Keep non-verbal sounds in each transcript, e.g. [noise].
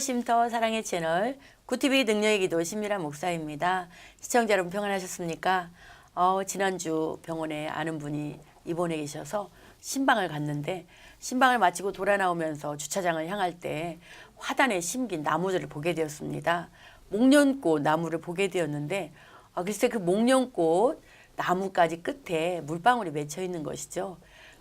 쉼터 사랑의 채널 구티비 능력의 기도 신미란 목사입니다. 시청자 여러분 평안하셨습니까? 어, 지난주 병원에 아는 분이 입원해 계셔서 신방을 갔는데 신방을 마치고 돌아 나오면서 주차장을 향할 때 화단에 심긴 나무들을 보게 되었습니다. 목련꽃 나무를 보게 되었는데 아, 글쎄 그 목련꽃 나무까지 끝에 물방울이 맺혀 있는 것이죠.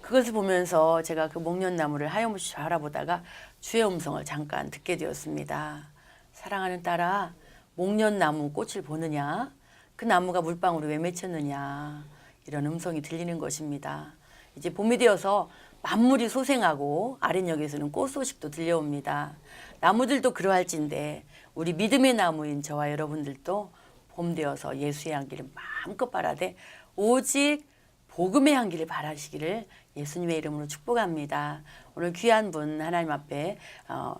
그것을 보면서 제가 그 목련나무를 하염없이 바라보다가 주의 음성을 잠깐 듣게 되었습니다. 사랑하는 딸아, 목련나무 꽃을 보느냐? 그 나무가 물방울이 왜 맺혔느냐? 이런 음성이 들리는 것입니다. 이제 봄이 되어서 만물이 소생하고 아랫역에서는 꽃 소식도 들려옵니다. 나무들도 그러할진데 우리 믿음의 나무인 저와 여러분들도 봄 되어서 예수의 향기를 마음껏 바라되 오직 복음의 향기를 바라시기를 예수님의 이름으로 축복합니다. 오늘 귀한 분 하나님 앞에 어,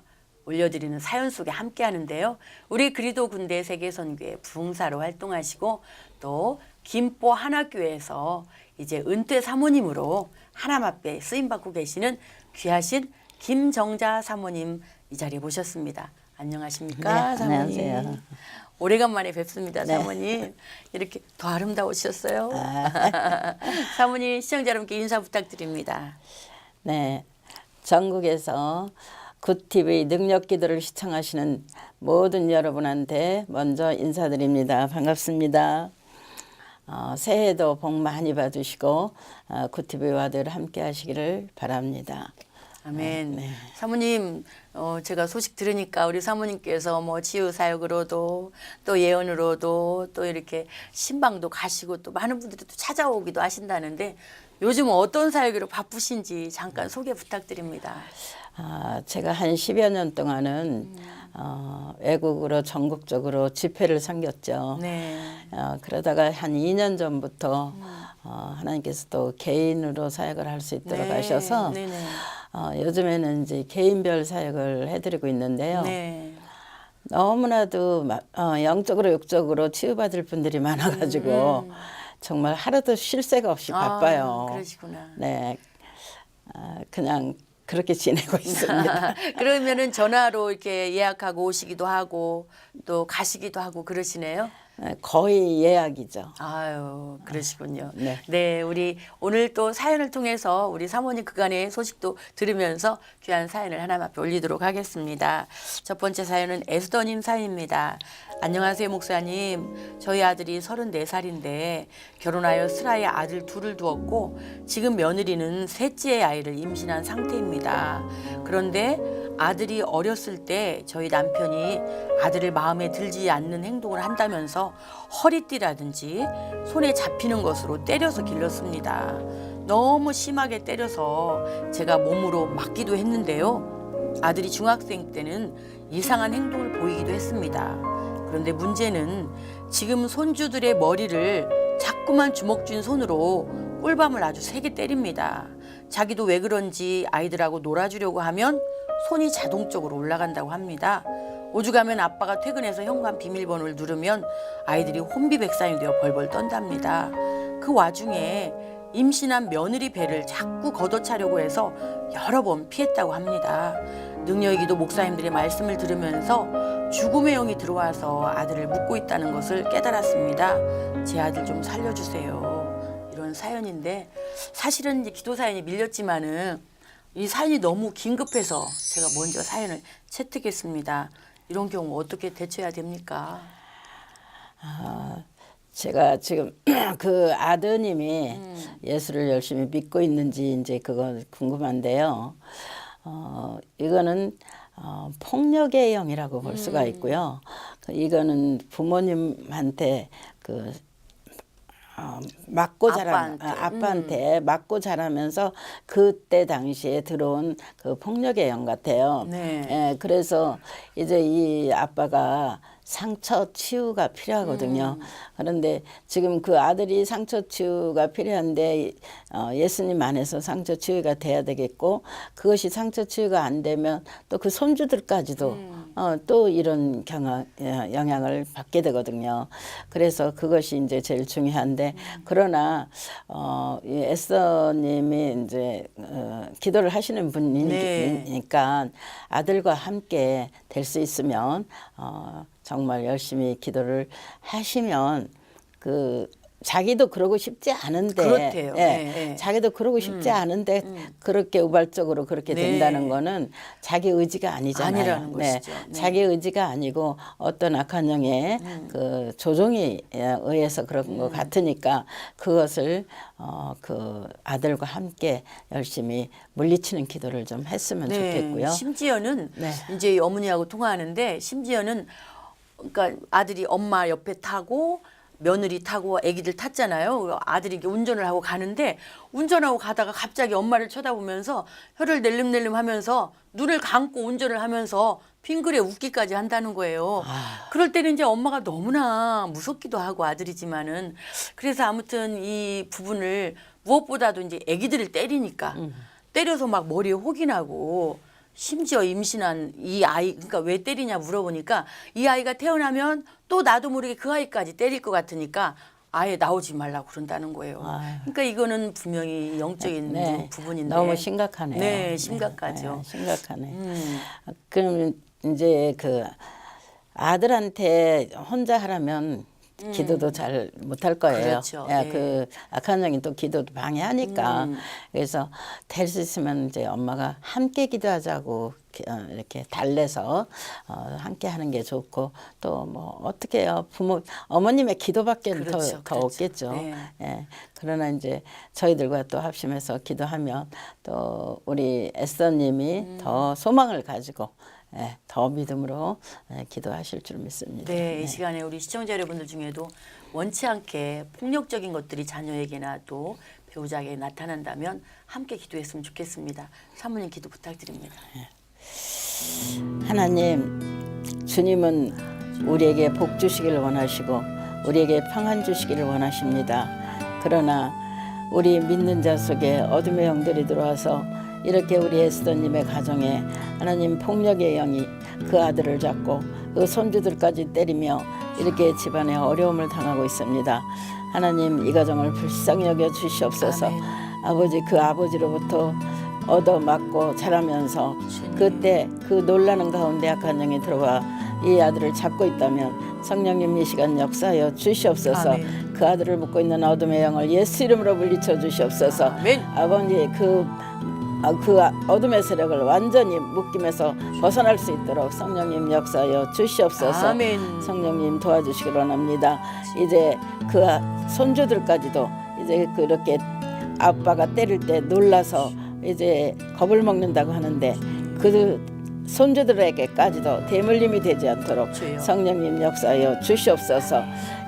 올려드리는 사연 속에 함께 하는데요. 우리 그리도 군대 세계선교회 부흥사로 활동하시고 또 김포 한학교에서 이제 은퇴 사모님으로 하나님 앞에 쓰임받고 계시는 귀하신 김정자 사모님 이 자리에 모셨습니다. 안녕하십니까 네, 사모님. 안녕하세요. 오래간만에 뵙습니다 네. 사모님. 이렇게 더 아름다우셨어요. 아. [laughs] 사모님 시청자 여러분께 인사 부탁드립니다. 네, 전국에서 굿TV 능력기도를 시청하시는 모든 여러분한테 먼저 인사드립니다. 반갑습니다. 어, 새해도 복 많이 받으시고 어, 굿TV와 늘 함께 하시기를 바랍니다. 아멘. 네. 사모님, 어, 제가 소식 들으니까 우리 사모님께서 뭐 치유 사역으로도 또 예언으로도 또 이렇게 신방도 가시고 또 많은 분들이 또 찾아오기도 하신다는데 요즘 어떤 사역으로 바쁘신지 잠깐 소개 부탁드립니다. 아, 제가 한 10여 년 동안은 어, 외국으로 전국적으로 집회를 섬겼죠. 네. 어, 그러다가 한 2년 전부터 어, 하나님께서 또 개인으로 사역을 할 수 있도록 네. 하셔서 네네. 어, 요즘에는 이제 개인별 사역을 해드리고 있는데요. 네. 너무나도 마- 어, 영적으로 육적으로 치유받을 분들이 많아가지고 정말 하루도 쉴 새가 없이 바빠요. 음. 아, 그러시구나. 네, 아, 그냥 그렇게 지내고 [laughs] 있습니다. 그러면은 전화로 이렇게 예약하고 오시기도 하고 또 가시기도 하고 그러시네요. 네, 거의 예약이죠. 아유, 그러시군요. 네. 네, 우리 오늘 또 사연을 통해서 우리 사모님 그간의 소식도 들으면서 귀한 사연을 하나님 앞에 올리도록 하겠습니다. 첫 번째 사연은 에스더님 사연입니다. 안녕하세요, 목사님. 저희 아들이 34살인데 결혼하여 슬아의 아들 둘을 두었고 지금 며느리는 셋째의 아이를 임신한 상태입니다. 그런데 아들이 어렸을 때 저희 남편이 아들을 마음에 들지 않는 행동을 한다면서 허리띠라든지 손에 잡히는 것으로 때려서 길렀습니다. 너무 심하게 때려서 제가 몸으로 맞기도 했는데요. 아들이 중학생 때는 이상한 행동을 보이기도 했습니다. 그런데 문제는 지금 손주들의 머리를 자꾸만 주먹 쥔 손으로 꿀밤을 아주 세게 때립니다. 자기도 왜 그런지 아이들하고 놀아주려고 하면 손이 자동적으로 올라간다고 합니다. 오죽하면 아빠가 퇴근해서 현관 비밀번호를 누르면 아이들이 혼비백산이 되어 벌벌 떤답니다. 그 와중에 임신한 며느리 배를 자꾸 걷어차려고 해서 여러 번 피했다고 합니다. 능력이기도 목사님들의 말씀을 들으면서 죽음의 영이 들어와서 아들을 묻고 있다는 것을 깨달았습니다. 제 아들 좀 살려주세요. 이런 사연인데 사실은 이제 기도 사연이 밀렸지만은 이 사연이 너무 긴급해서 제가 먼저 사연을 채택했습니다. 이런 경우 어떻게 대처해야 됩니까? 제가 지금 [clears throat] 그 아드님이 예수를 열심히 믿고 있는지 이제 그거 궁금한데요. 어, 이거는 어, 폭력의 영이라고 볼 수가 있고요. 그 이거는 부모님한테 그 어, 맞고 자라 아빠한테. 아, 아빠한테 맞고 자라면서 그때 당시에 들어온 그 폭력의 영 같아요. 네. 예, 그래서 이제 이 아빠가 상처 치유가 필요하거든요. 음. 그런데 지금 그 아들이 상처 치유가 필요한데 어, 예수님 안에서 상처 치유가 돼야 되겠고 그것이 상처 치유가 안 되면 또 그 손주들까지도 음. 어, 또 이런 경향, 예, 영향을 받게 되거든요. 그래서 그것이 이제 제일 중요한데 그러나 어, 이 에스더님이 이제 어, 기도를 하시는 네. 분이니까 아들과 함께 될 수 있으면 어, 정말 열심히 기도를 하시면 그 자기도 그러고 싶지 않은데 그렇대요. 예, 네, 네. 자기도 그러고 싶지 않은데 그렇게 우발적으로 그렇게 네. 된다는 거는 자기 의지가 아니잖아요. 아니라는 것이죠. 네. 자기 의지가 아니고 어떤 악한 영의 그 조종에 의해서 그런 음. 것 같으니까 그것을 어, 그 아들과 함께 열심히 물리치는 기도를 좀 했으면 좋겠고요. 네, 심지어는 네. 이제 이 어머니하고 통화하는데 심지어는 그러니까 아들이 엄마 옆에 타고 며느리 타고 아기들 탔잖아요. 아들이 이렇게 운전을 하고 가는데 운전하고 가다가 갑자기 엄마를 쳐다보면서 혀를 낼름낼름 하면서 눈을 감고 운전을 하면서 빙그레 웃기까지 한다는 거예요. 그럴 때는 이제 엄마가 너무나 무섭기도 하고 아들이지만은 그래서 아무튼 이 부분을 무엇보다도 이제 아기들을 때리니까 때려서 막 머리에 혹이 나고 심지어 임신한 이 아이 그러니까 왜 때리냐 물어보니까 이 아이가 태어나면 또 나도 모르게 그 아이까지 때릴 것 같으니까 아예 나오지 말라고 그런다는 거예요. 아유. 그러니까 이거는 분명히 영적인 네, 부분인데 너무 심각하네요. 네, 심각하죠. 네, 심각하네. 음. 그럼 이제 그 아들한테 혼자 하라면 기도도 잘 못할 거예요. 음. 그렇죠. 예, 예. 그 악한 영이 또 기도도 방해하니까 음. 그래서 될 수 있으면 이제 엄마가 함께 기도하자고 기- 어, 이렇게 달래서 어, 함께 하는 게 좋고 또 뭐 어떻게 해요 부모 어머님의 기도밖에 그렇죠, 더, 더 그렇죠. 없겠죠. 네. 예. 그러나 이제 저희들과 또 합심해서 기도하면 또 우리 에스더님이 음. 더 소망을 가지고 예, 더 믿음으로 예, 기도하실 줄 믿습니다. 네, 이 시간에 우리 시청자 여러분들 중에도 원치 않게 폭력적인 것들이 자녀에게나 또 배우자에게 나타난다면 함께 기도했으면 좋겠습니다. 사모님 기도 부탁드립니다. 하나님, 주님은 우리에게 복 주시기를 원하시고 우리에게 평안 주시기를 원하십니다. 그러나 우리 믿는 자 속에 어둠의 영들이 들어와서 이렇게 우리 에스더님의 가정에 하나님 폭력의 영이 그 아들을 잡고 그 손주들까지 때리며 이렇게 집안에 어려움을 당하고 있습니다. 하나님 이 가정을 불쌍히 여겨 주시옵소서. 아멘. 아버지 그 아버지로부터 얻어맞고 자라면서. 그때 그 놀라는 가운데 악한 영이 들어와 이 아들을 잡고 있다면 성령님 이 시간 역사하여 주시옵소서 아멘. 그 아들을 묶고 있는 어둠의 영을 예수 이름으로 물리쳐 주시옵소서 아멘. 아버지 그, 아, 그 아- 어둠의 세력을 완전히 묶임에서 벗어날 수 있도록 성령님 역사하여 주시옵소서 아멘. 성령님 도와주시기 원합니다. 이제 그 아- 손주들까지도 이제 그렇게 아빠가 때릴 때 놀라서 이제 겁을 먹는다고 하는데 그 손주들에게까지도 대물림이 되지 않도록 주여. 성령님 역사하여 주시옵소서.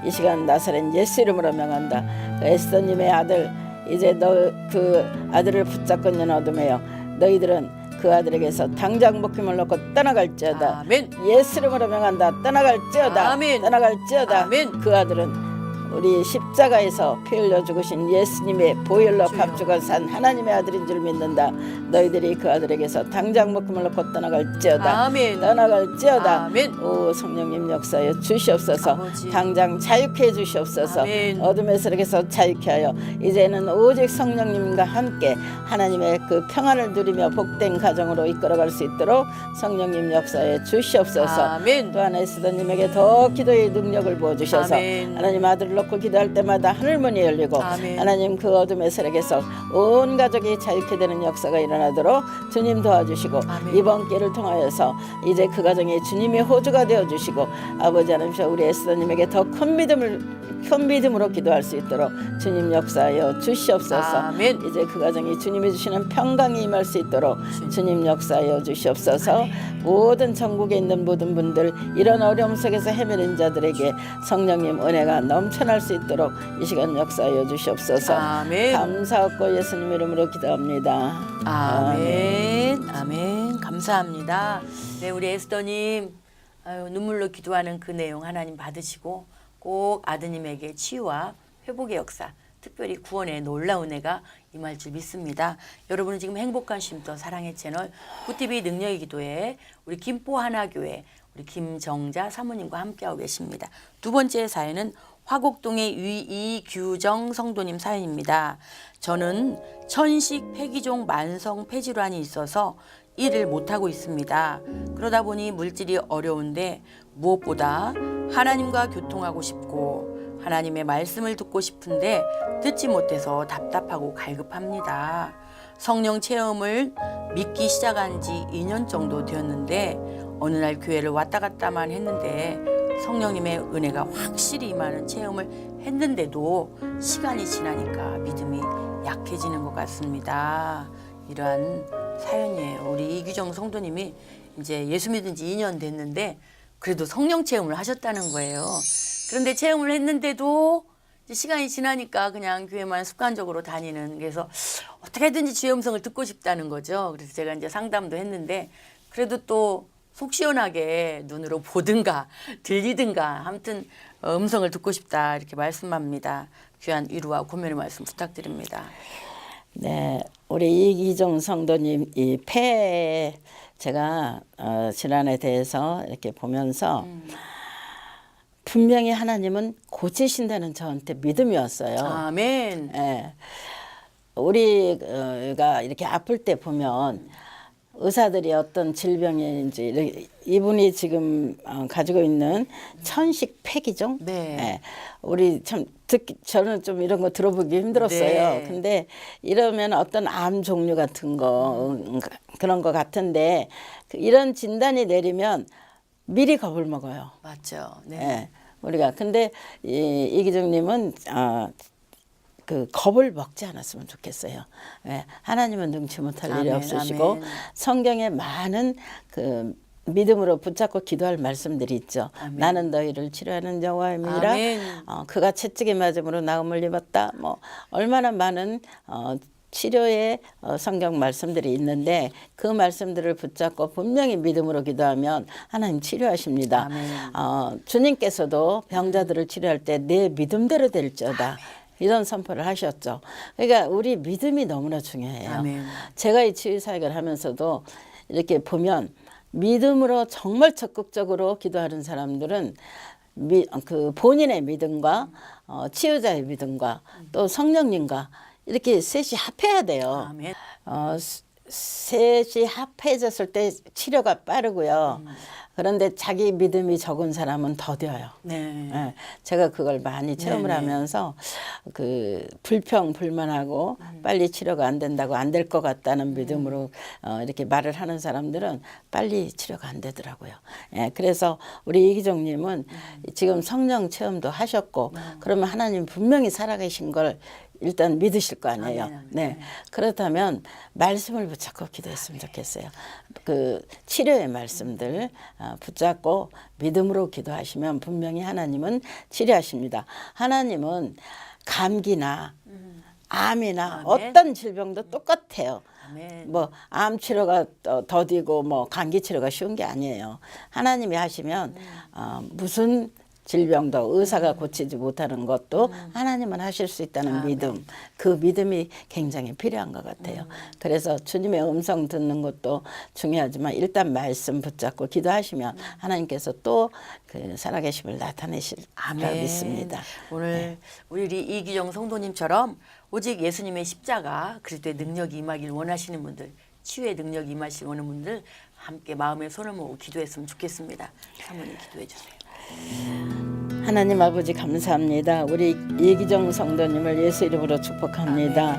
이 시간 나사렛 예수 이름으로 명한다. 그 에스더님의 아들 이제 너 그 아들을 붙잡고 있는 어둠에요. 너희들은 그 아들에게서 당장 목숨을 놓고 떠나갈지어다. 아멘. 예수 이름으로 명한다. 떠나갈지어다. 아멘. 떠나갈지어다. 아멘. 그 아들은 우리 십자가에서 피 흘려 죽으신 예수님의 보혈로 죽어 산 하나님의 아들인 줄 믿는다. 너희들이 그 아들에게서 당장 목숨을 놓고 떠나갈지어다. 아멘. 떠나갈지어다. 아멘. 오 성령님 역사여 주시옵소서. 아버지. 당장 자유케 해 주시옵소서. 아멘. 어둠의 세력에서 자유케 하여 이제는 오직 성령님과 함께 하나님의 그 평안을 누리며 복된 가정으로 이끌어갈 수 있도록 성령님 역사에 주시옵소서. 아멘. 또한 에스더님에게 더 기도의 능력을 부어 주셔서 아멘. 하나님 아들을 놓고 기도할 때마다 하늘문이 열리고 아멘. 하나님 그 어둠의 세력에서 온 가족이 자유케 되는 역사가 일어나도록 주님 도와주시고 아멘. 이번 기회를 통하여서 이제 그 가정이 주님의 호주가 되어 주시고 아버지 하나님 우리 에스더님에게 더 큰 믿음을 큰 믿음으로 기도할 수 있도록 주님 역사하여 주시옵소서. 아멘. 이제 그 가정이 주님이 주시는 평강이 임할 수 있도록 주님 역사하여 주시옵소서. 모든 전국에 있는 모든 분들 이런 어려움 속에서 헤매는 자들에게 성령님 은혜가 넘쳐 날수 있도록 이 시간 역사하여 주시옵소서. 아멘. 감사하고 예수님 이름으로 기도합니다. 아멘. 아멘. 감사합니다. 네, 우리 에스더님 아유, 눈물로 기도하는 그 내용 하나님 받으시고 꼭 아드님에게 치유와 회복의 역사, 특별히 구원의 놀라운 애가 임할 줄 믿습니다. 여러분은 지금 행복한 쉼터 사랑의 채널 구티비 능력의 기도에 우리 김포 하나교회 우리 김정자 사모님과 함께하고 계십니다. 두 번째 사연은 화곡동의 이규정 성도님 사연입니다. 저는 천식 폐기종 만성 폐질환이 있어서 일을 못하고 있습니다. 그러다 보니 물질이 어려운데 무엇보다 하나님과 교통하고 싶고 하나님의 말씀을 듣고 싶은데 듣지 못해서 답답하고 갈급합니다. 성령 체험을 믿기 시작한 지 2년 정도 되었는데 어느 날 교회를 왔다 갔다만 했는데 성령님의 은혜가 확실히 임하는 체험을 했는데도 시간이 지나니까 믿음이 약해지는 것 같습니다. 이러한 사연이에요. 우리 이규정 성도님이 이제 예수 믿은 지 2년 됐는데 그래도 성령 체험을 하셨다는 거예요. 그런데 체험을 했는데도 시간이 지나니까 그냥 교회만 습관적으로 다니는 그래서 어떻게든지 주의 음성을 듣고 싶다는 거죠. 그래서 제가 이제 상담도 했는데 그래도 또 속 시원하게 눈으로 보든가 들리든가 아무튼 어, 음성을 듣고 싶다 이렇게 말씀합니다. 귀한 위로와 고면의 말씀 부탁드립니다. 네, 우리 이기종 성도님 이 폐 제가 어, 질환에 대해서 이렇게 보면서 분명히 하나님은 고치신다는 저한테 믿음이었어요. 아멘. 예. 우리가 이렇게 아플 때 보면 의사들이 어떤 질병인지 이분이 지금 어, 가지고 있는 천식 폐기종. 네. 예. 우리 참 듣기 저는 좀 이런 거 들어보기 힘들었어요. 네. 근데 이러면 어떤 암 종류 같은 거 음, 그런 거 같은데 그 이런 진단이 내리면 미리 겁을 먹어요. 맞죠. 네. 예. 우리가 근데 이 이기정님은 어, 그 겁을 먹지 않았으면 좋겠어요. 예. 하나님은 능치 못할 일이 아멘, 없으시고 아멘. 성경에 많은 그 믿음으로 붙잡고 기도할 말씀들이 있죠. 아멘. 나는 너희를 치료하는 여호와입니다. 아멘. 어, 그가 채찍에 맞음으로 나음을 입었다. 뭐 얼마나 많은 어, 치료의 어, 성경 말씀들이 있는데 그 말씀들을 붙잡고 분명히 믿음으로 기도하면 하나님 치료하십니다. 아멘. 어, 주님께서도 병자들을 치료할 때 내 믿음대로 될지어다. 이런 선포를 하셨죠. 그러니까 우리 믿음이 너무나 중요해요. 아멘. 제가 이 치유 사역을 하면서도 이렇게 보면 믿음으로 정말 적극적으로 기도하는 사람들은 미, 그 본인의 믿음과 어, 치유자의 믿음과 또 성령님과 이렇게 셋이 합해야 돼요. 아멘. 어, 스- 셋이 합해졌을 때 치료가 빠르고요. 그런데 자기 믿음이 적은 사람은 더뎌요. 네. 예, 제가 그걸 많이 체험을 네네. 하면서 그 불평 불만하고 음. 빨리 치료가 안 된다고 안 될 것 같다는 믿음으로 어, 이렇게 말을 하는 사람들은 빨리 치료가 안 되더라고요. 예, 그래서 우리 이기정님은 음. 지금 성령 체험도 하셨고 그러면 하나님 분명히 살아계신 걸 일단 믿으실 거 아니에요. 아멘, 아멘. 네. 그렇다면 말씀을 붙잡고 기도했으면 좋겠어요. 그 치료의 말씀들 어, 붙잡고 믿음으로 기도하시면 분명히 하나님은 치료하십니다. 하나님은 감기나 암이나 아멘. 어떤 질병도 똑같아요. 아멘. 뭐 암 치료가 더- 더디고 뭐 감기 치료가 쉬운 게 아니에요. 하나님이 하시면 어, 무슨 질병도 의사가 고치지 못하는 것도 하나님은 하실 수 있다는 믿음, 그 믿음이 굉장히 필요한 것 같아요. 그래서 주님의 음성 듣는 것도 중요하지만 일단 말씀 붙잡고 기도하시면 하나님께서 또 그 살아계심을 나타내실 줄 믿습니다. 오늘 우리 이기정 성도님처럼 오직 예수님의 십자가 그리스도의 능력이 임하길 원하시는 분들 치유의 능력이 임하시길 원하는 분들 함께 마음에 손을 모으고 기도했으면 좋겠습니다. 사모님 기도해 주세요. 하나님 아버지 감사합니다. 우리 예기정 성도님을 예수 이름으로 축복합니다.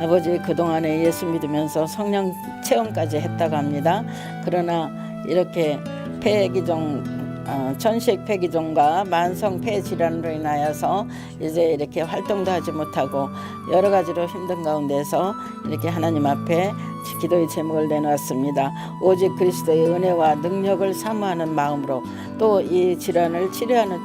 아버지 그동안에 예수 믿으면서 성령 체험까지 했다고 합니다. 그러나 이렇게 폐기종 어, 전식 폐기종과 만성 폐 질환으로 인하여서 이제 이렇게 활동도 하지 못하고 여러 가지로 힘든 가운데서 이렇게 하나님 앞에 기도의 제목을 내놓았습니다. 오직 그리스도의 은혜와 능력을 사모하는 마음으로 또 이 질환을 치료하는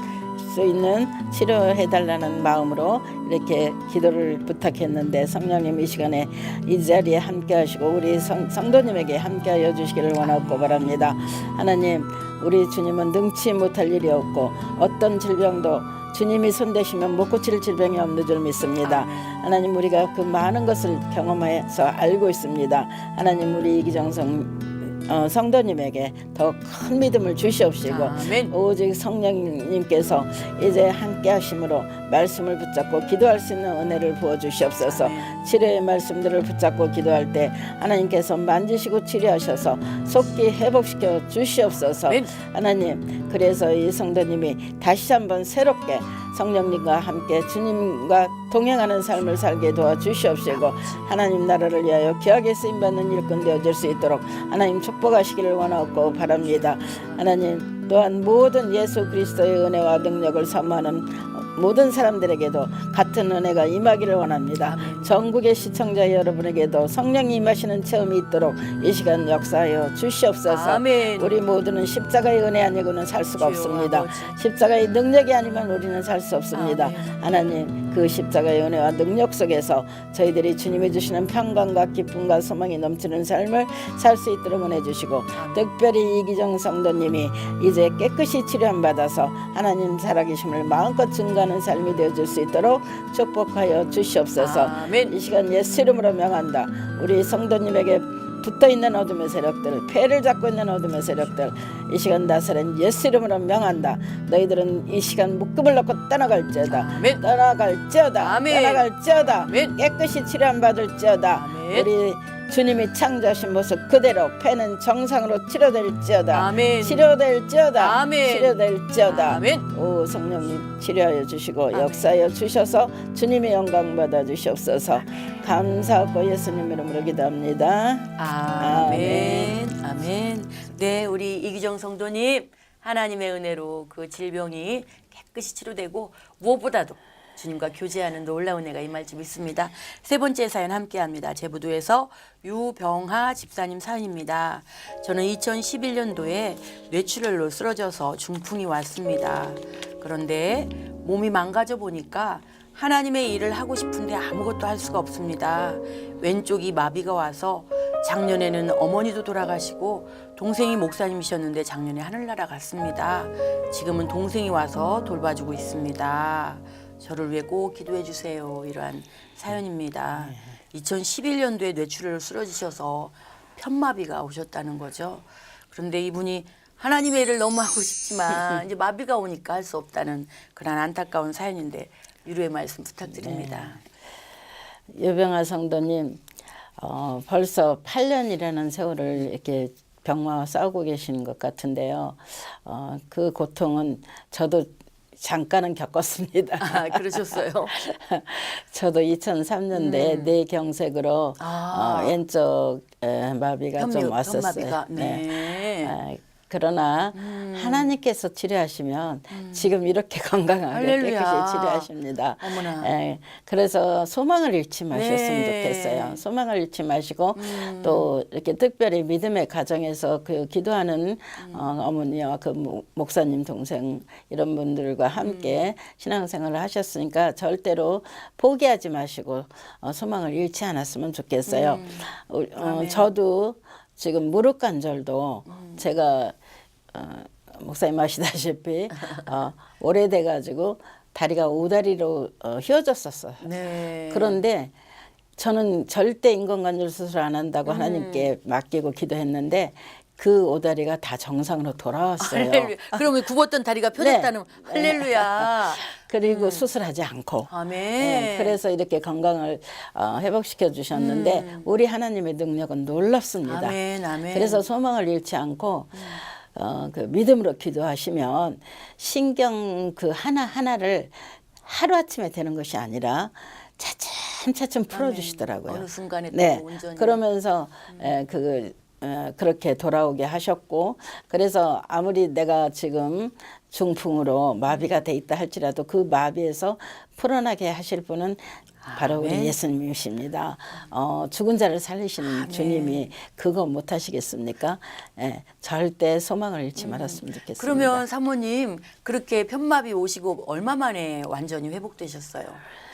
수 있는 치료해 달라는 마음으로 이렇게 기도를 부탁했는데 성령님 이 시간에 이 자리에 함께 하시고 우리 성, 성도님에게 함께 하여 주시기를 원하고 바랍니다. 하나님 우리 주님은 능치 못할 일이 없고 어떤 질병도 주님이 손대시면 못 고칠 질병이 없는 줄 믿습니다. 하나님 우리가 그 많은 것을 경험해서 알고 있습니다. 하나님 우리 이기정성 어, 성도님에게 더 큰 믿음을 주시옵시고 아멘. 오직 성령님께서 이제 함께 하심으로 말씀을 붙잡고 기도할 수 있는 은혜를 부어 주시옵소서. 치료의 말씀들을 붙잡고 기도할 때 하나님께서 만지시고 치료하셔서 속기 회복시켜 주시옵소서. 하나님 그래서 이 성도님이 다시 한번 새롭게 성령님과 함께 주님과 동행하는 삶을 살게 도와 주시옵시고 하나님 나라를 위하여 귀하게 쓰임 받는 일꾼 되어 질 수 있도록 하나님 축복하시기를 원하고 바랍니다. 하나님 또한 모든 예수 그리스도의 은혜와 능력을 사모하는 모든 사람들에게도 같은 은혜가 임하기를 원합니다. 전국의 시청자 여러분에게도 성령이 임하시는 체험이 있도록 이 시간 역사하여 주시옵소서. 아멘. 우리 모두는 십자가의 은혜 아니고는 살 수가 없습니다. 아버지. 십자가의 능력이 아니면 우리는 살 수 없습니다. 아멘. 하나님 그 십자가의 은혜와 능력 속에서 저희들이 주님이 주시는 평강과 기쁨과 소망이 넘치는 삶을 살 수 있도록 은혜 주시고 특별히 이기정 성도님이 이제 깨끗이 치료함 받아서 하나님 살아계심을 마음껏 증거하는 삶이 되어줄 수 있도록 축복하여 주시옵소서. 아멘. 이 시간 예수 이름으로 명한다. 우리 성도님에게 붙어 있는 어둠의 세력들, 패를 잡고 있는 어둠의 세력들, 이 시간 나사렛 예수 이름으로 명한다. 너희들은 이 시간 묶음을 놓고 떠나갈지어다. 아멘. 떠나갈지어다. 아멘. 떠나갈지어다. 아멘. 깨끗이 치료함 받을지어다. 아멘. 우리 주님이 창조하신 모습 그대로 패는 정상으로 치료될지어다. 아멘. 치료될지어다. 아멘. 치료될지어다. 아멘. 오 성령님 치료하여 주시고. 역사하여 주셔서 주님의 영광 받아 주시옵소서. 감사하고 예수님 이름으로 기도합니다. 아멘. 아멘. 네, 우리 이기정 성도님 하나님의 은혜로 그 질병이 깨끗이 치료되고 무엇보다도 주님과 교제하는 놀라운 은혜가 임할 줄 믿습니다. 세 번째 사연 함께합니다. 제부도에서 유병하 집사님 사연입니다. 저는 2011년도에 뇌출혈로 쓰러져서 중풍이 왔습니다. 그런데 몸이 망가져 보니까 하나님의 일을 하고 싶은데 아무것도 할 수가 없습니다. 왼쪽이 마비가 와서 작년에는 어머니도 돌아가시고 동생이 목사님이셨는데 작년에 하늘나라 갔습니다. 지금은 동생이 와서 돌봐주고 있습니다. 저를 위해 꼭 기도해 주세요. 이러한 사연입니다. 2011년도에 뇌출혈로 쓰러지셔서 편마비가 오셨다는 거죠. 그런데 이분이 하나님의 일을 너무 하고 싶지만 이제 마비가 오니까 할 수 없다는 그런 안타까운 사연인데 위로의 말씀 부탁드립니다. 유병아 성도님 어, 벌써 8년이라는 세월을 이렇게 병마와 싸우고 계시는 것 같은데요. 어, 그 고통은 저도 잠깐은 겪었습니다. 아, 그러셨어요. [laughs] 저도 2003년도에 뇌경색으로 아. 어, 왼쪽 에, 마비가 좀 현미요, 왔었어요. 현마비가. 네. 아, 그러나 하나님께서 치료하시면 지금 이렇게 [laughs] 건강하게 할렐루야. 깨끗이 치료하십니다. 어머나. 예, 그래서 소망을 잃지 마셨으면 네. 음. 좋겠어요. 소망을 잃지 마시고 또 이렇게 특별히 믿음의 가정에서 그 기도하는 음. 어, 어머니와 그 목- 목사님 동생 이런 분들과 함께 음. 신앙생활을 하셨으니까 절대로 포기하지 마시고 어, 소망을 잃지 않았으면 좋겠어요. 어, 어. 저도 지금 무릎 관절도 음. 제가 어, 목사님 아시다시피 어, 오래돼 가지고 다리가 오다리로 어, 휘어졌었어요. 네. 그런데 저는 절대 인공관절 수술 안 한다고 하나님께 맡기고 기도했는데 그 오다리가 다 정상으로 돌아왔어요. 할렐루야. 그러면 굽었던 다리가 펴졌다는 할렐루야. [laughs] 그리고 수술하지 않고. 아멘. 네, 그래서 이렇게 건강을 어, 회복시켜 주셨는데 우리 하나님의 능력은 놀랍습니다. 아멘, 아멘. 그래서 소망을 잃지 않고 어, 그 믿음으로 기도하시면 신경 그 하나 하나를 하루 아침에 되는 것이 아니라 차츰 차츰 풀어주시더라고요. 어느 순간에 또 네, 온전히. 그러면서 에, 그 에, 그렇게 돌아오게 하셨고 그래서 아무리 내가 지금 중풍으로 마비가 돼 있다 할지라도 그 마비에서 풀어나게 하실 분은 바로 우리 아멘. 예수님이십니다. 어, 죽은 자를 살리시는 주님이 그거 못 하시겠습니까? 예, 절대 소망을 잃지 말았으면 좋겠습니다. 그러면 사모님 그렇게 편마비 오시고 얼마 만에 완전히 회복되셨어요?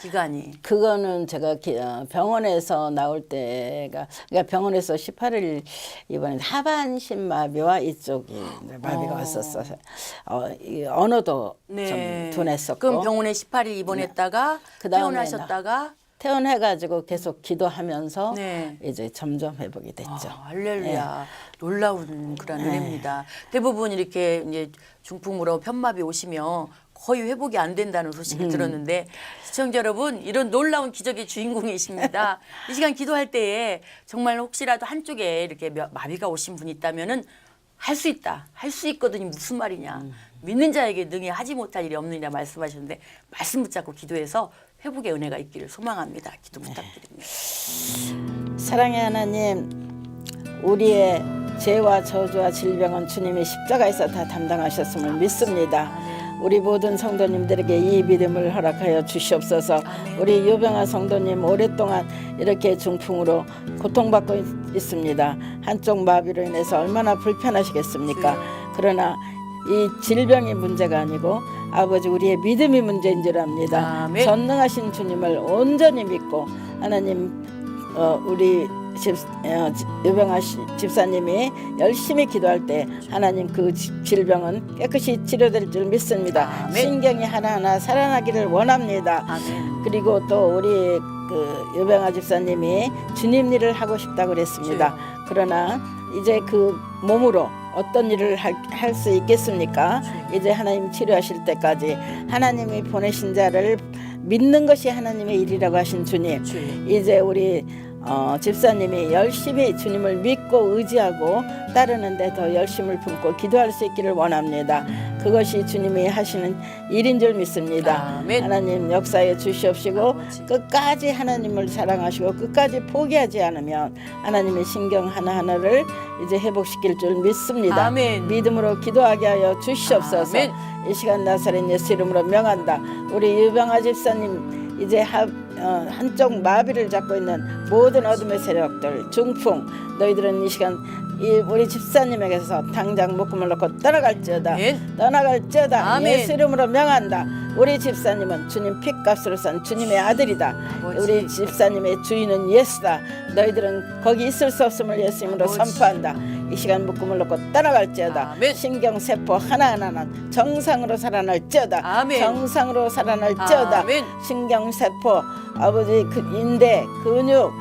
기간이. 그거는 제가 기- 어, 병원에서 나올 때가 그러니까 병원에서 18일 이번에 하반신 마비와 이쪽이 마비가 어. 왔었어서 어, 이 언어도 네. 좀 둔했었고 그럼 병원에 18일 입원했다가 그다음에 퇴원하셨다가 퇴원해가지고 계속 기도하면서 네. 이제 점점 회복이 됐죠. 아, 할렐루야. 놀라운 그런 은혜입니다. 대부분 이렇게 이제 중풍으로 편마비 오시면 거의 회복이 안 된다는 소식을 들었는데 시청자 여러분 이런 놀라운 기적의 주인공이십니다. [laughs] 이 시간 기도할 때에 정말 혹시라도 한쪽에 이렇게 며- 마비가 오신 분이 있다면은 할 수 있다. 할 수 있거든요. 무슨 말이냐. 믿는 자에게 능히 하지 못할 일이 없느냐 말씀하셨는데 말씀 붙잡고 기도해서 회복의 은혜가 있기를 소망합니다. 기도 부탁드립니다. 사랑의 하나님, 우리의 죄와 저주와 질병은 주님이 십자가에서 다 담당하셨음을 믿습니다. 우리 모든 성도님들에게 이 믿음을 허락하여 주시옵소서. 우리 유병아 성도님 오랫동안 이렇게 중풍으로 고통받고 있- 있습니다. 한쪽 마비로 인해서 얼마나 불편하시겠습니까? 그러나 이 질병이 문제가 아니고 아버지 우리의 믿음이 문제인 줄 압니다. 아멘. 전능하신 주님을 온전히 믿고 하나님 어, 우리 집 어, 씨- 집사님이 열심히 기도할 때 하나님 그 지- 질병은 깨끗이 치료될 줄 믿습니다. 아멘. 신경이 하나하나 살아나기를 원합니다. 아멘. 그리고 또 우리 그 유병아 집사님이 주님 일을 하고 싶다고 그랬습니다. 그러나 이제 그 몸으로 어떤 일을 할 수 있겠습니까? 이제 하나님 치료하실 때까지 하나님이 보내신 자를 믿는 것이 하나님의 일이라고 하신 주님. 이제 우리 어, 집사님이 열심히 주님을 믿고 의지하고 따르는데 더 열심을 품고 기도할 수 있기를 원합니다. 그것이 주님이 하시는 일인 줄 믿습니다. 아멘. 하나님 역사에 주시옵시고 아버지. 끝까지 하나님을 사랑하시고 끝까지 포기하지 않으면 하나님의 신경 하나하나를 이제 회복시킬 줄 믿습니다. 아멘. 믿음으로 기도하게 하여 주시옵소서. 아멘. 이 시간 나사렛 예수 이름으로 명한다. 우리 유병아 집사님 이제 하, 어, 한쪽 마비를 잡고 있는 모든 어둠의 세력들 중풍 너희들은 이 시간 이 우리 집사님에게서 당장 묶음을 놓고 떠나갈지어다 아멘. 떠나갈지어다 아멘. 예수 이름으로 명한다 우리 집사님은 주님 핏값으로 산 주님의 아들이다 아버지. 우리 집사님의 주인은 예수다 너희들은 거기 있을 수 없음을 예수 이름으로 아버지. 선포한다 이 시간 묶음을 놓고 떠나갈지어다 아멘. 신경세포 하나하나는 정상으로 살아날지어다 아멘. 정상으로 살아날지어다 아멘. 신경세포 아버지 그 인대 근육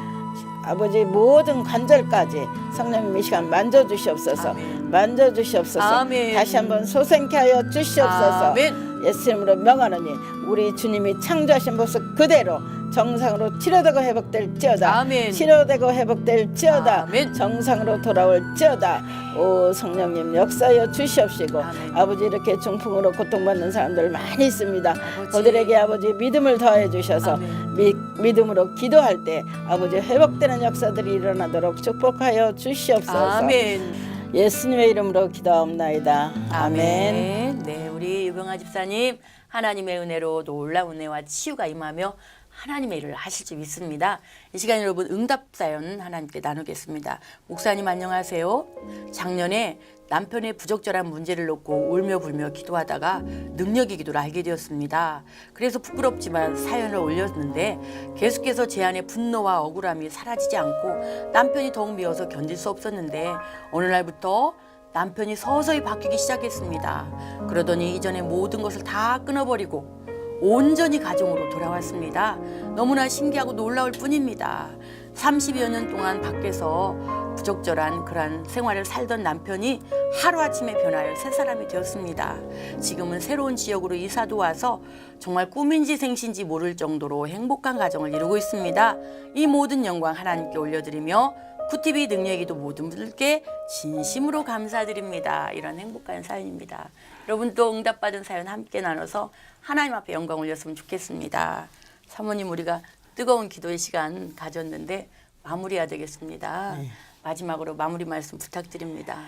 아버지 모든 관절까지 성령님 이 시간 만져주시옵소서 아멘. 만져주시옵소서 아멘. 다시 한번 소생케 하여 주시옵소서 아멘. 예수 이름으로 명하노니 우리 주님이 창조하신 모습 그대로 정상으로 치료되고 회복될지어다 아멘. 치료되고 회복될지어다 아멘. 정상으로 돌아올지어다 오 성령님 역사여 주시옵시고 아멘. 아버지 이렇게 중풍으로 고통받는 사람들 많이 있습니다 아버지. 그들에게 아버지 믿음을 더해 주셔서 아멘. 미, 믿음으로 기도할 때 아버지 회복되는 역사들이 일어나도록 축복하여 주시옵소서 아멘. 예수님의 이름으로 기도하옵나이다 아멘. 네, 우리 유병아 집사님 하나님의 은혜로 놀라운 은혜와 치유가 임하며 하나님의 일을 하실 줄 믿습니다. 이 시간 여러분 응답 사연 하나님께 나누겠습니다. 목사님 안녕하세요. 작년에 남편의 부적절한 문제를 놓고 울며 불며 기도하다가 능력의 기도를 알게 되었습니다. 그래서 부끄럽지만 사연을 올렸는데 계속해서 제 안에 분노와 억울함이 사라지지 않고 남편이 더욱 미워서 견딜 수 없었는데 어느 날부터 남편이 서서히 바뀌기 시작했습니다. 그러더니 이전에 모든 것을 다 끊어버리고 온전히 가정으로 돌아왔습니다. 너무나 신기하고 놀라울 뿐입니다. 30여 년 동안 밖에서 부적절한 그러한 생활을 살던 남편이 하루아침에 변하여 새 사람이 되었습니다. 지금은 새로운 지역으로 이사도 와서 정말 꿈인지 생신지 모를 정도로 행복한 가정을 이루고 있습니다. 이 모든 영광 하나님께 올려드리며 쿠티비 능력이도 모든 분들께 진심으로 감사드립니다. 이런 행복한 사연입니다. 여러분 또 응답받은 사연 함께 나눠서 하나님 앞에 영광 올렸으면 좋겠습니다. 사모님 우리가 뜨거운 기도의 시간 가졌는데 마무리해야 되겠습니다. 마지막으로 마무리 말씀 부탁드립니다.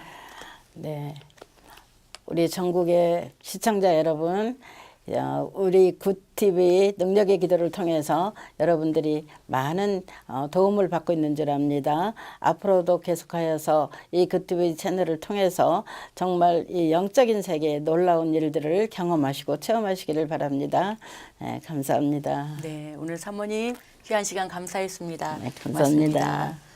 네. 우리 전국의 시청자 여러분, 야, 우리 굿TV 능력의 기도를 통해서 여러분들이 많은 어, 도움을 받고 있는 줄 압니다. 앞으로도 계속하여서 이 굿TV 채널을 통해서 정말 이 영적인 세계의 놀라운 일들을 경험하시고 체험하시기를 바랍니다. 네, 감사합니다. 네, 오늘 사모님 귀한 시간 감사했습니다. 네, 감사합니다. 고맙습니다.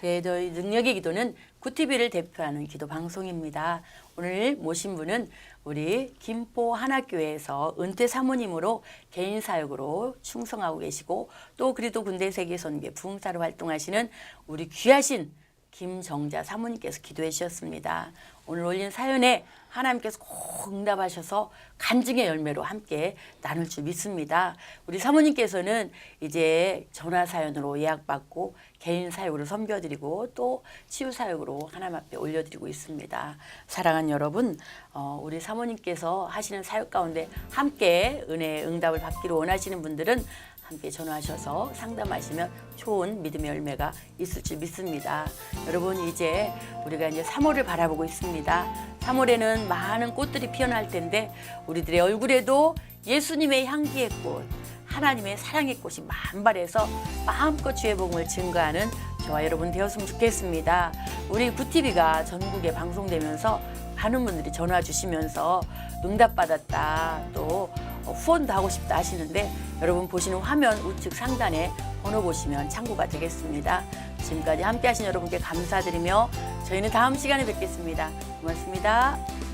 저희 능력의 기도는 구티비를 대표하는 기도 방송입니다. 오늘 모신 분은 우리 김포 한학교에서 은퇴 사모님으로 개인 사역으로 충성하고 계시고 또 그리도 군대 세계 선교 부흥사로 활동하시는 우리 귀하신 김정자 사모님께서 기도해 주셨습니다. 오늘 올린 사연에 하나님께서 꼭 응답하셔서 간증의 열매로 함께 나눌 줄 믿습니다. 우리 사모님께서는 이제 전화 사연으로 예약받고 개인 사역으로 섬겨드리고 또 치유 사역으로 하나님 앞에 올려드리고 있습니다. 사랑하는 여러분, 어, 우리 사모님께서 하시는 사역 가운데 함께 은혜의 응답을 받기를 원하시는 분들은 함께 전화하셔서 상담하시면 좋은 믿음의 열매가 있을 줄 믿습니다. 여러분 이제 우리가 이제 3월을 바라보고 있습니다. 3월에는 많은 꽃들이 피어날 텐데 우리들의 얼굴에도 예수님의 향기의 꽃, 하나님의 사랑의 꽃이 만발해서 마음껏 주의 복음을 증거하는 저와 여러분 되었으면 좋겠습니다. 우리 구티비가 전국에 방송되면서 많은 분들이 전화 주시면서 응답받았다 또 어, 후원도 하고 싶다 하시는데 여러분 보시는 화면 우측 상단에 번호 보시면 참고가 되겠습니다. 지금까지 함께 하신 여러분께 감사드리며 저희는 다음 시간에 뵙겠습니다. 고맙습니다.